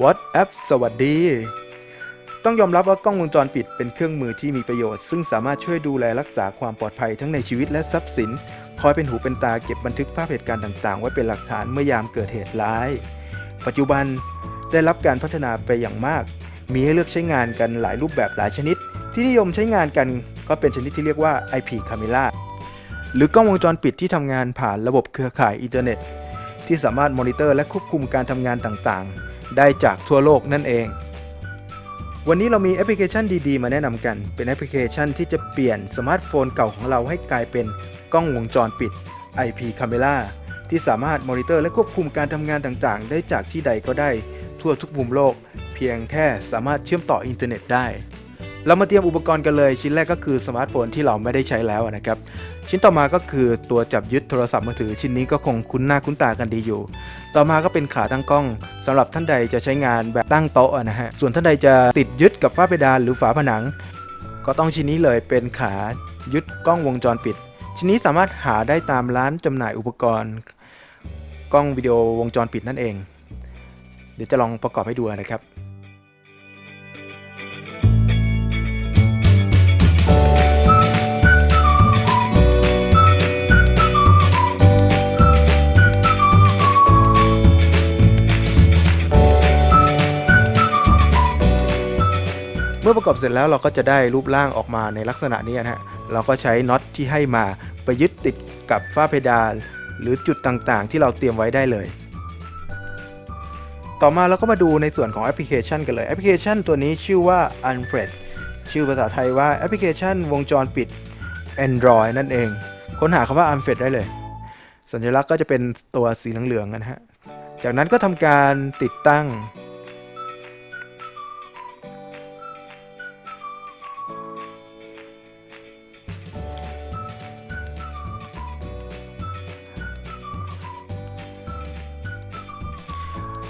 WhatsApp สวัสดี ต้องยอมรับว่ากล้องวงจรปิดเป็นเครื่องมือที่มีประโยชน์ ซึ่งสามารถช่วยดูแลรักษาความปลอดภัยทั้งในชีวิตและทรัพย์สิน คอยเป็นหูเป็นตาเก็บบันทึกภาพเหตุการณ์ต่าง ๆ ไว้เป็นหลักฐานเมื่อยามเกิดเหตุร้าย ปัจจุบันได้รับการพัฒนาไปอย่างมาก มีให้เลือกใช้งานกันหลายรูปแบบหลายชนิด ที่นิยมใช้งานกันก็เป็นชนิดที่เรียกว่า IP Camera หรือกล้องวงจรปิดที่ทำงานผ่านระบบเครือข่ายอินเทอร์เน็ต ที่สามารถมอนิเตอร์และควบคุมการทำงานต่างๆ ได้จากทั่วโลกนั่นเอง วันนี้เรามีแอปพลิเคชันดีๆ มาแนะนำกัน เป็นแอปพลิเคชันที่จะเปลี่ยนสมาร์ทโฟนเก่าของเราให้กลายเป็นกล้องวงจรปิด IP Camera ที่สามารถมอนิเตอร์และควบคุมการทำงานต่างๆ ได้จากที่ใดก็ได้ ทั่วทุกมุมโลก เพียงแค่สามารถเชื่อมต่ออินเทอร์เน็ตได้ เรามาเตรียมอุปกรณ์กันเลย ชิ้นแรกก็คือสมาร์ทโฟนที่เราไม่ได้ใช้แล้วนะครับ ชิ้นต่อมาก็คือตัวจับยึดโทรศัพท์มือถือ ชิ้นนี้ก็คงคุ้นหน้าคุ้นตากันดีอยู่ ต่อมาก็เป็นขาตั้งกล้องสำหรับท่านใดจะใช้งานแบบตั้งโต๊ะนะฮะ ส่วนท่านใดจะติดยึดกับฝ้าเพดานหรือฝาผนัง ก็ต้องชิ้นนี้เลยเป็นขายึดกล้องวงจรปิด ชิ้นนี้สามารถหาได้ตามร้านจำหน่ายอุปกรณ์ กล้องวิดีโอวงจรปิดนั่นเอง เดี๋ยวจะลองประกอบให้ดูนะครับ อประกอบเสร็จแล้วเราก็จะได้รูปร่างออกมาในลักษณะนี้นะฮะ เราก็ใช้น็อตที่ให้มาไปยึดติดกับฝ้าเพดานหรือจุดต่างๆ ที่เราเตรียมไว้ได้เลย ต่อมาเราก็มาดูในส่วนของแอปพลิเคชันกันเลยแอปพลิเคชันตัวนี้ชื่อว่า Unfred ชื่อภาษาไทยว่าแอปพลิเคชันวงจรปิด Android นั่นเอง ค้นหาคำว่า Unfred ได้เลย สัญลักษณ์ก็จะเป็นตัวสีเหลืองๆนะฮะ จากนั้นก็ทำการติดตั้ง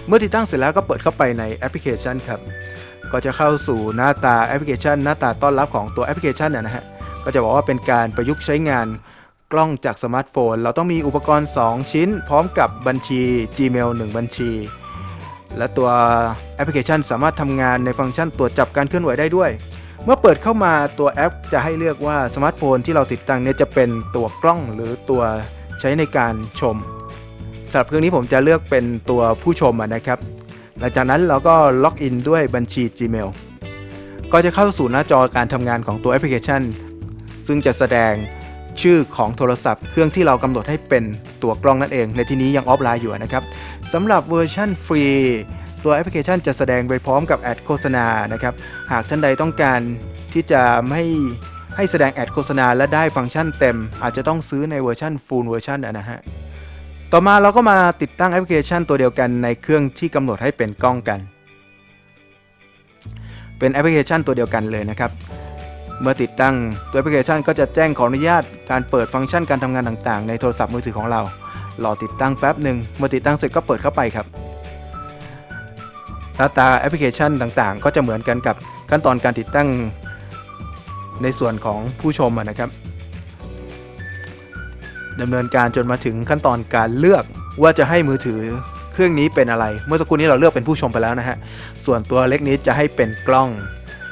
เมื่อติดตั้งเสร็จแล้วก็เปิดเข้าไปในแอปพลิเคชันครับ ก็จะเข้าสู่หน้าตาแอปพลิเคชัน หน้าตาต้อนรับของตัวแอปพลิเคชันนะนะฮะ ก็จะบอกว่าเป็นการประยุกต์ใช้งานกล้องจากสมาร์ทโฟน เราต้องมีอุปกรณ์ 2 ชิ้น พร้อมกับบัญชี Gmail 1 บัญชี และตัวแอปพลิเคชันสามารถทำงานในฟังก์ชันตรวจจับการเคลื่อนไหวได้ด้วย เมื่อเปิดเข้ามาตัวแอปจะให้เลือกว่าสมาร์ทโฟนที่เราติดตั้งเนี่ยจะเป็นตัวกล้องหรือตัวใช้ในการชม สำหรับเครื่องนี้ผมจะเลือกเป็นตัวผู้ชมนะครับ หลังจากนั้นเราก็ล็อกอินด้วยบัญชี Gmail ก็จะเข้าสู่หน้าจอการทำงานของตัวแอปพลิเคชัน ซึ่งจะแสดงชื่อของโทรศัพท์ เครื่องที่เรากำหนดให้เป็นตัวกล้องนั่นเอง ในที่นี้ยังออฟไลน์อยู่นะครับสำหรับเวอร์ชันฟรีตัวแอปพลิเคชันจะแสดงไปพร้อมกับแอดโฆษณานะครับ หากท่านใดต้องการที่จะไม่ให้แสดงแอดโฆษณาและได้ฟังก์ชันเต็ม อาจจะต้องซื้อในเวอร์ชัน Full เวอร์ชันนะฮะ ต่อมาเราก็มาติดตั้งแอปพลิเคชันตัวเดียวกันในเครื่องที่กำหนดให้เป็นกล้องกัน เป็นแอปพลิเคชันตัวเดียวกันเลยนะครับ เมื่อติดตั้งตัวแอปพลิเคชันก็จะแจ้งขออนุญาตการเปิดฟังก์ชันการทำงานต่างๆ ในโทรศัพท์มือถือของเรา รอติดตั้งแป๊บหนึ่งเมื่อติดตั้งเสร็จก็เปิดเข้าไปครับหน้าตาแอปพลิเคชันต่างๆ ก็จะเหมือนกันกับขั้นตอนการติดตั้งในส่วนของผู้ชมนะครับ ดำเนินการจนมาถึงขั้นตอนการเลือกว่าจะให้มือถือเครื่องนี้เป็นอะไร เมื่อสักครู่นี้เราเลือกเป็นผู้ชมไปแล้วนะฮะ ส่วนตัวเล็กนี้จะให้เป็นกล้อง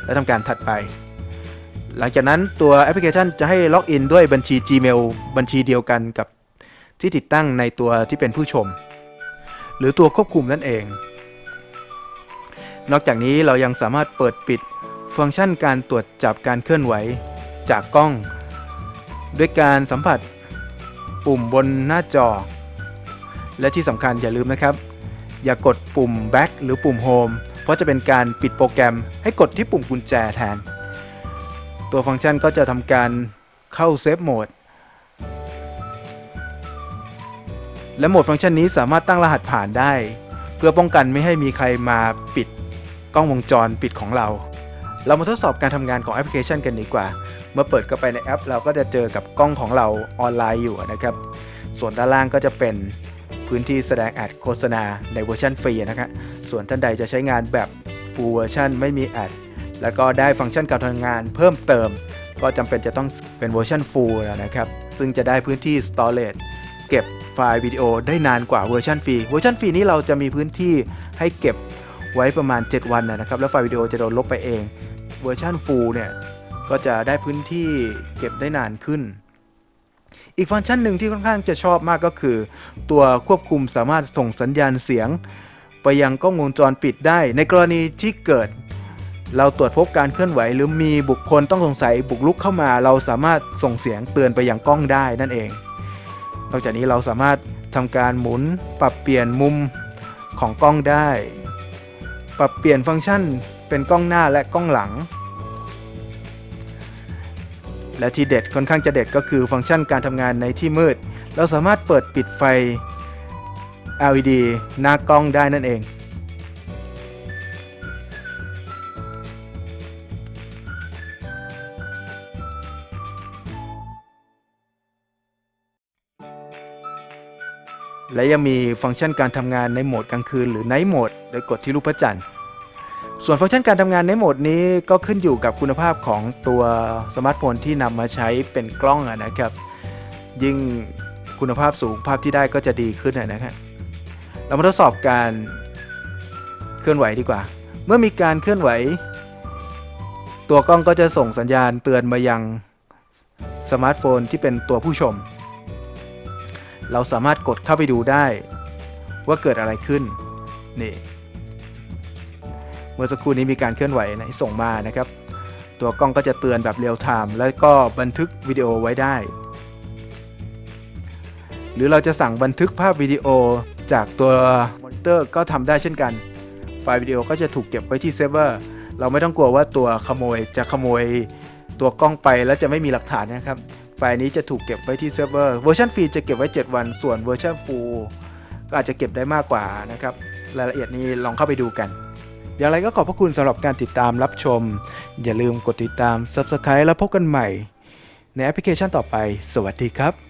และทำการถัดไป หลังจากนั้นตัวแอปพลิเคชันจะให้ล็อกอินด้วยบัญชี Gmail บัญชีเดียวกันกับที่ติดตั้งในตัวที่เป็นผู้ชม หรือตัวควบคุมนั่นเอง นอกจากนี้เรายังสามารถเปิดปิดฟังก์ชันการตรวจจับการเคลื่อนไหวจากกล้อง ด้วยการสัมผัส ปุ่มบนหน้าจอ และที่สำคัญอย่าลืมนะครับ อย่ากดปุ่ม back หรือปุ่ม home เพราะจะเป็นการปิดโปรแกรม ให้กดที่ปุ่มกุญแจแทน ตัวฟังก์ชันก็จะทำการเข้าเซฟโหมดและโหมดฟังก์ชันนี้สามารถตั้งรหัสผ่านได้ เพื่อป้องกันไม่ให้มีใครมาปิดกล้องวงจรปิดของเรา เรามาทดสอบการทำงานของแอปพลิเคชันกันดีกว่า เมื่อเปิดเข้าไปในแอป เราก็จะเจอกับกล้องของเราออนไลน์อยู่นะครับ ส่วนด้านล่างก็จะเป็นพื้นที่แสดงแอดโฆษณาในเวอร์ชันฟรีนะครับส่วนท่านใดจะใช้งานแบบ Full Version ไม่มีแอดแล้วก็ได้ฟังก์ชันการทำงานเพิ่มเติม ก็จำเป็นจะต้องเป็นเวอร์ชัน Full แล้วนะครับ ซึ่งจะได้พื้นที่ Storage เก็บไฟล์วิดีโอได้นานกว่าเวอร์ชันฟรี เวอร์ชันฟรีนี้เราจะมีพื้นที่ให้เก็บไว้ประมาณ 7 วันนะครับ แล้วไฟล์วิดีโอจะโดนลบไปเอง เวอร์ชัน Full เนี่ย ก็จะได้พื้นที่เก็บได้นานขึ้น อีกฟังก์ชันหนึ่งที่ค่อนข้างจะชอบมากก็คือ ตัวควบคุมสามารถส่งสัญญาณเสียง ไปยังกล้องวงจรปิดได้ ในกรณีที่เกิด เราตรวจพบการเคลื่อนไหว หรือมีบุคคลต้องสงสัยบุกลุกเข้ามา เราสามารถส่งเสียงเตือนไปยังกล้องได้นั่นเอง นอกจากนี้เราสามารถทำการหมุนปรับเปลี่ยนมุมของกล้องได้ ปรับเปลี่ยนฟังก์ชันเป็นกล้องหน้าและกล้องหลัง และที่เด็ดค่อนข้างจะเด็ดก็คือฟังก์ชันการทำงานในที่มืด เราสามารถเปิดปิดไฟ LED หน้ากล้องได้นั่นเองและยังมีฟังก์ชันการทำงานในโหมดกลางคืนหรือ Night Mode โดยกดที่รูปพระจันทร์ ส่วนฟังก์ชันการทำงานในโหมดนี้ก็ขึ้นอยู่กับคุณภาพของตัวสมาร์ทโฟนที่นำมาใช้เป็นกล้องนะครับ ยิ่งคุณภาพสูงภาพที่ได้ก็จะดีขึ้นอะนะครับเรามาทดสอบการเคลื่อนไหวดีกว่า เมื่อมีการเคลื่อนไหว ตัวกล้องก็จะส่งสัญญาณเตือนมายังสมาร์ทโฟนที่เป็นตัวผู้ชม เราสามารถกดเข้าไปดูได้ว่าเกิดอะไรขึ้นนี่ มื่อสักครู่นี้มีการเคลื่อนไหวนะส่งมานะครับ ตัวกล้องก็จะเตือนแบบเรียลไทม์แล้วก็บันทึกวิดีโอไว้ได้ หรือเราจะสั่งบันทึกภาพวิดีโอจากตัวมอนิเตอร์ก็ทำได้เช่นกัน ไฟล์วิดีโอก็จะถูกเก็บไว้ที่เซิร์ฟเวอร์เราไม่ต้องกลัวว่าตัวขโมยจะขโมยตัวกล้องไปแล้วจะไม่มีหลักฐานนะครับ ไฟล์นี้จะถูกเก็บไว้ที่เซิร์ฟเวอร์เวอร์ชันฟรีจะเก็บไว้ 7 วัน ส่วนเวอร์ชันฟูลก็อาจจะเก็บได้มากกว่านะครับ รายละเอียดนี้ลองเข้าไปดูกัน อย่างไรก็ขอบพระคุณสำหรับการติดตามรับชม อย่าลืมกดติดตาม Subscribe แล้วพบกันใหม่ ในแอปพลิเคชันต่อไป สวัสดีครับ